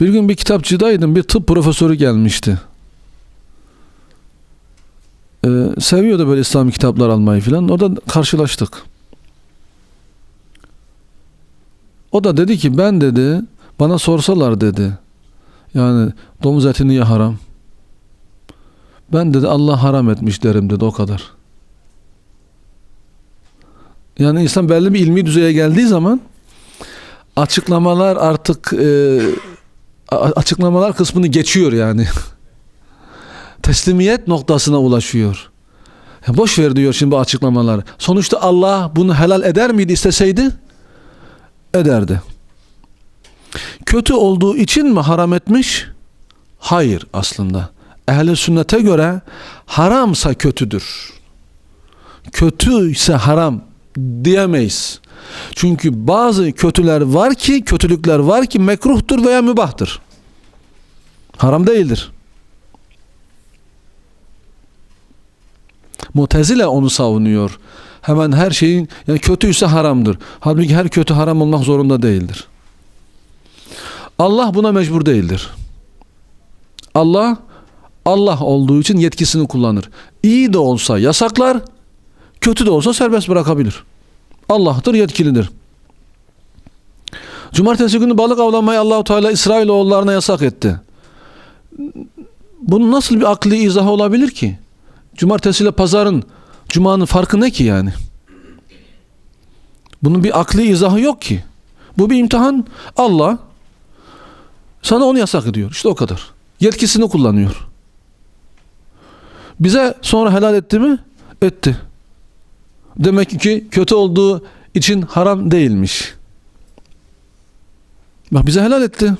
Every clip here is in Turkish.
Bir gün bir kitapçıdaydım. Bir tıp profesörü gelmişti. Ee, seviyordu böyle İslami kitaplar almayı filan. Orada karşılaştık. O da dedi ki ben dedi bana sorsalar dedi. Yani domuz eti niye haram? Ben dedi Allah haram etmiş derim dedi o kadar. Yani insan belli bir ilmi düzeye geldiği zaman açıklamalar artık e, açıklamalar kısmını geçiyor yani. Teslimiyet noktasına ulaşıyor. Boş ver diyor şimdi bu açıklamalar. Sonuçta Allah bunu helal eder miydi isteseydi? Ederdi. Kötü olduğu için mi haram etmiş? Hayır aslında. Ehli sünnete göre haramsa kötüdür. Kötü ise haram diyemeyiz. Çünkü bazı kötüler var ki, kötülükler var ki mekruhtur veya mübahtır. Haram değildir. Mutezile onu savunuyor. Hemen her şeyin yani kötüyse haramdır. Halbuki her kötü haram olmak zorunda değildir. Allah buna mecbur değildir. Allah Allah olduğu için yetkisini kullanır. İyi de olsa yasaklar, kötü de olsa serbest bırakabilir. Allah'tır, yetkilidir. Cumartesi günü balık avlamayı Allahu Teala İsrailoğullarına yasak etti. Bunun nasıl bir akli izahı olabilir ki? Cumartesi ile pazarın, cumanın farkı ne ki yani? Bunun bir akli izahı yok ki. Bu bir imtihan. Allah sana onu yasak ediyor. İşte o kadar. Yetkisini kullanıyor. Bize sonra helal etti mi? Etti. Demek ki kötü olduğu için haram değilmiş. Bak bize helal etti.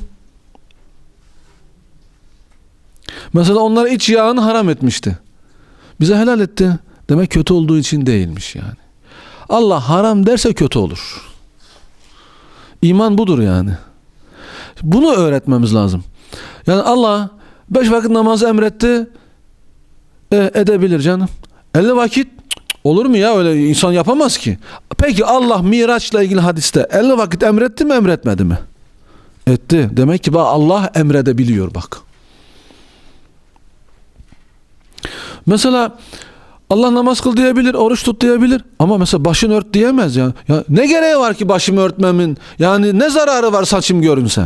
Mesela onlara iç yağını haram etmişti. Bize helal etti. Demek kötü olduğu için değilmiş yani. Allah haram derse kötü olur. İman budur yani. Bunu öğretmemiz lazım. Yani Allah beş vakit namazı emretti. E, edebilir canım. 50 vakit olur mu ya öyle insan yapamaz ki. Peki Allah Miraç'la ilgili hadiste 50 vakit emretti mi emretmedi mi? Etti. Demek ki bak Allah emredebiliyor bak. Mesela Allah namaz kıl diyebilir, oruç tut diyebilir ama mesela başını ört diyemez ya. ya ne gereği var ki başımı örtmemin? Yani ne zararı var saçım görünse?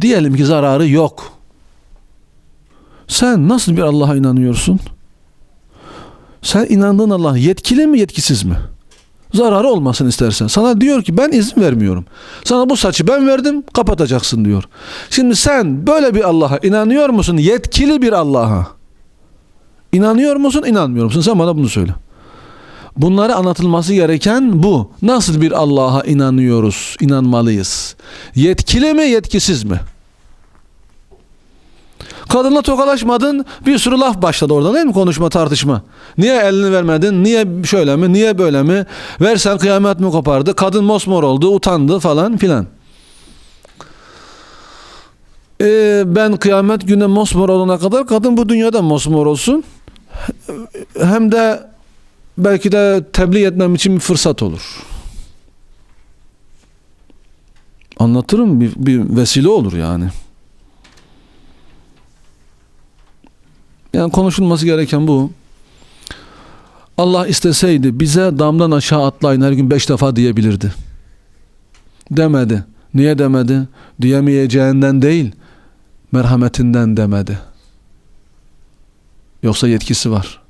Diyelim ki zararı yok. Sen nasıl bir Allah'a inanıyorsun? Sen inandığın Allah yetkili mi yetkisiz mi? Zararı olmasın istersen. Sana diyor ki ben izin vermiyorum. Sana bu saçı ben verdim kapatacaksın diyor. Şimdi sen böyle bir Allah'a inanıyor musun? Yetkili bir Allah'a. İnanıyor musun, inanmıyor musun? Sen bana bunu söyle. Bunları anlatılması gereken bu. Nasıl bir Allah'a inanıyoruz, inanmalıyız? Yetkili mi, yetkisiz mi? Kadınla tokalaşmadın, bir sürü laf başladı orada değil mi? Konuşma, tartışma. Niye elini vermedin? Niye şöyle mi? Niye böyle mi? Versen kıyamet mi kopardı? Kadın mosmor oldu, utandı falan filan. Ee, ben kıyamet günü mosmor olana kadar kadın bu dünyada mosmor olsun. Hem de belki de tebliğ etmem için bir fırsat olur. Anlatırım bir, bir vesile olur yani. Yani konuşulması gereken bu. Allah isteseydi bize damdan aşağı atlayın her gün beş defa diyebilirdi. Demedi. Niye demedi? Diyemeyeceğinden değil, merhametinden demedi. Yoksa yetkisi var.